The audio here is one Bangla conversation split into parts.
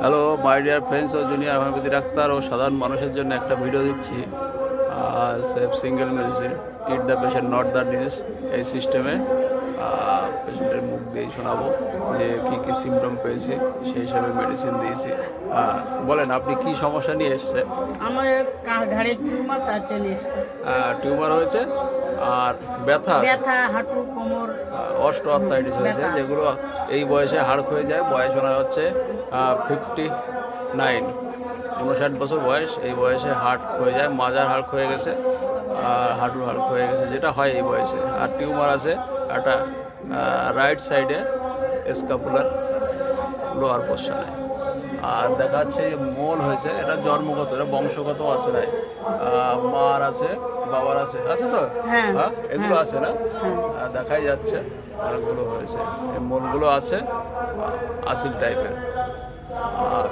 হ্যালো মাই ডিয়ার ফ্রেন্ডস ও জুনিয়র হোমিওপ্যাথি ডাক্তার ও সাধারণ মানুষের জন্য একটা ভিডিও দিচ্ছি। Safe single medicine it the patient not the disease এই সিস্টেমে পেশেন্টের মুখ দিয়েই শোনাবো যে কী কী সিমটম পেয়েছি সেই হিসাবে মেডিসিন দিয়েছি। বলেন আপনি কি সমস্যা নিয়ে এসছেন? আমার ঘাড়ের টিউমার তার জন্য এসছে। টিউমার হয়েছে আর ব্যথা ব্যথা হাঁটু কোমর। অস্ট অর্থাইটিস হয়েছে যেগুলো এই বয়সে হাড় হয়ে যায়। বয়স হচ্ছে ফিফটি নাইন উনষাট বছর বয়স এই বয়সে হার্ট হয়ে যায় মাজার হাড় হয়ে গেছে আর হাঁটুর হাড় হয়ে গেছে যেটা হয় এই বয়সে। আর টিউমার আছে একটা রাইট সাইডে স্কাপুলার লোয়ার পোর্শনে আর দেখা যাচ্ছে মোল হয়েছে এটা জন্মগত এটা বংশগত আছে নাই। আহ, মার আছে বাবার আছে আছে তো? হ্যাঁ, হ্যাঁ এগুলো আছে না? আহ, দেখাই যাচ্ছে অনেকগুলো হয়েছে। এই মোলগুলো আছে আসিল টাইপের আর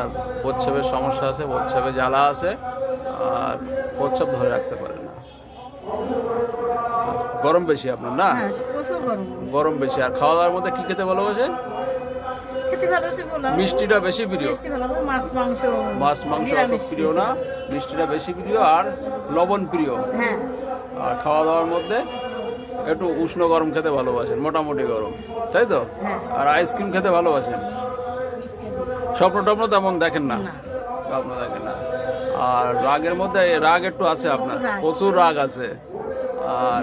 ওনার প্রচ্ছবের সমস্যা আছে প্রচ্ছবে জ্বালা আছে আর প্রচ্ছব ধরে রাখতে পারে না। গরম বেশি আপনার না? হ্যাঁ গরম। বেশি আর খাওয়া দাওয়ার মধ্যে কি খেতে ভালোবাসি মিষ্টিটা বেশি প্রিয়। মাছ মাংস মাছ মাংস প্রিয় না মিষ্টিটা বেশি প্রিয় আর লবণ প্রিয়। হ্যাঁ। আর খাওয়া দাওয়ার মধ্যে একটু উষ্ণ গরম খেতে ভালোবাসেন মোটামুটি গরম তাই তো? হ্যাঁ। আর আইসক্রিম খেতে ভালোবাসেন? স্বপ্ন টপ্ন তেমন দেখেন না। স্বপ্ন দেখেন না। আর রাগের মধ্যে রাগ একটু আছে আপনার। প্রচুর রাগ। আছে। আর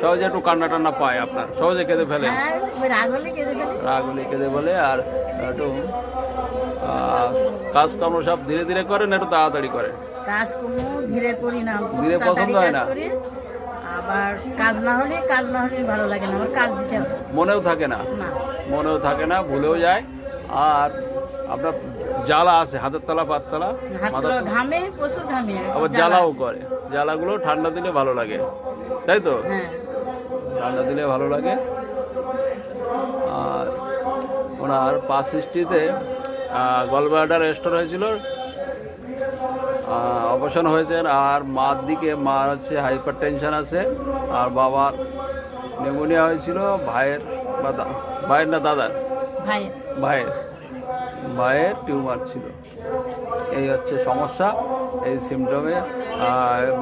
সহজে একটু কান্না টান্না পায় আপনার। সহজে খেতে ফেলেন হ্যাঁ রাগ কেঁদে ফেলি। রাগ হলে কেঁদে বলে আর একটু কাজকর্ম সব ধীরে ধীরে করেন একটু তাড়াতাড়ি ধীরে করি না ধীরে পছন্দ হয় না? আবার কাজ না হলে কাজ না হলে ভালো লাগে না। আমার কাজ দিতে মনেও থাকে না। মনেও থাকে না ভুলেও যায়। আর আপনার জ্বালা আছে হাতের তলা পাততলা ঘামে প্রচুর ঘামে আবার জ্বালাও। করে। জ্বালাগুলো ঠান্ডা দিলে ভালো লাগে। তাই তো? হ্যাঁ। ঠান্ডা দিলে ভালো লাগে। আর ওনার পাঁচ হিস্ট্রিতে গলব্লাডার স্টোর হয়েছিল। অপারেশন হয়েছেন আর মার দিকে মার হচ্ছে হাইপার টেনশন আছে। আর বাবার নিউমোনিয়া হয়েছিল ভাইয়ের বা ভাইয়ের না দাদার? ভাই ভাইয়ের। ভাইয়ের টিউমার ছিল। এই হচ্ছে সমস্যা, এই সিমটমে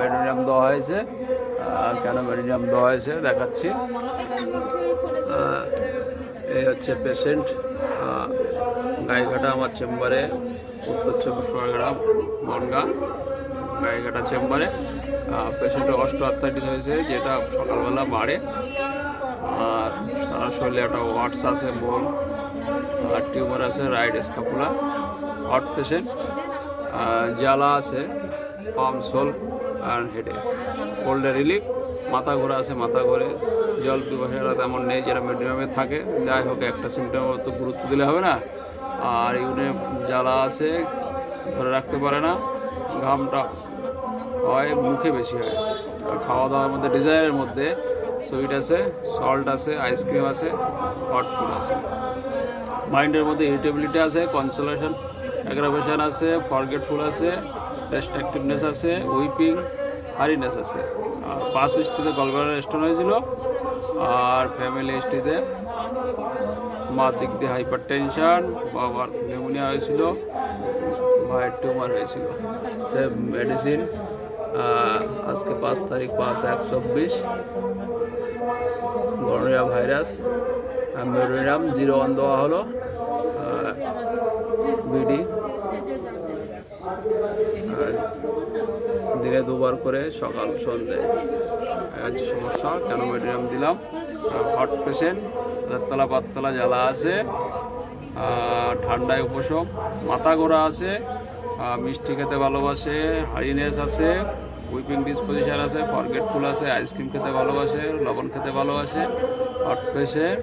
মেডিনিয়াম দেওয়া হয়েছে। কেন মেডিনিয়াম দেওয়া হয়েছে দেখাচ্ছি। এই হচ্ছে পেশেন্ট গাইঘাটা আমার চেম্বারে, উত্তর চব্বিশ পরগনা, বনগা, গাইঘাটা চেম্বারে। পেশেন্টের অস্ট আর্থাইটিস হয়েছে, যেটা সকালবেলা বাড়ে। আর সারা শরীরে একটা ওয়াটস আছে বল আর টিউমার আছে রাইট স্কাপুলা হট পেশেন্ট জ্বালা আছে পাম সোল আর হেডে কোল্ডে রিলিফ মাথা ঘোরা আছে, মাথা ঘোরে, জল পিপাসাটা তেমন নেই যেটা মিডিয়ামে থাকে। যাই হোক, একটা সিমটম তো গুরুত্ব দিলে হবে না। আর ইউনে জ্বালা আছে, ধরে রাখতে পারে না, ঘামটা হয়, মুখে বেশি হয়। আর খাওয়া দাওয়ার মধ্যে ডিজায়ারের মধ্যে সুইট আছে সল্ট আছে আইসক্রিম আছে হট ফুড আছে। মাইন্ডের মধ্যে ইরিটেবিলিটি আছে কনসোলেশন অ্যাগ্রাভেশন আছে ফরগেটফুল আছে রেস্ট্রাকটিভনেস আছে উইপিং হারিনেস আছে। আর পাঁচ হিস্ট্রিতে গলবারের স্টোন হয়েছিল, আর ফ্যামিলি হিস্ট্রিতে মার দিক দিয়ে হাইপার টেনশন বাবার নিউমোনিয়া হয়েছিল, ভাইয়ের টিউমার হয়েছিল। সে মেডিসিন আজকে পাঁচ তারিখ পাঁচ এক চব্বিশ গনোরিয়া ভাইরাস মেরোনিরাম জিরো ওয়ান দেওয়া হলো বিডি। দিনে দুবার করে সকাল সন্ধে আজ সমস্যা, কেন মেডিরাম দিলাম? হট পেশেন্ট তলা পাততলা জ্বালা আছে ঠান্ডায় উপশম, মাথা ঘোরা আছে মিষ্টি খেতে ভালোবাসে হারিনেস আছে উইপিং ডিসপোজিশন আছে ফরগেট ফুল আছে আইসক্রিম খেতে ভালোবাসে, লবণ খেতে ভালোবাসে হট পেশেন্ট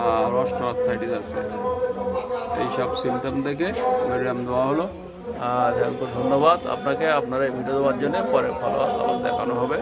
আর অস্ট্রোআর্থাইটিস আছে। এইসব সিমটম দেখে মেডিয়াম দেওয়া হলো। আর ধন্যবাদ। আপনাকে আপনারা এই ভিডিও দেওয়ার জন্য পরে ফলো আবার দেখানো হবে।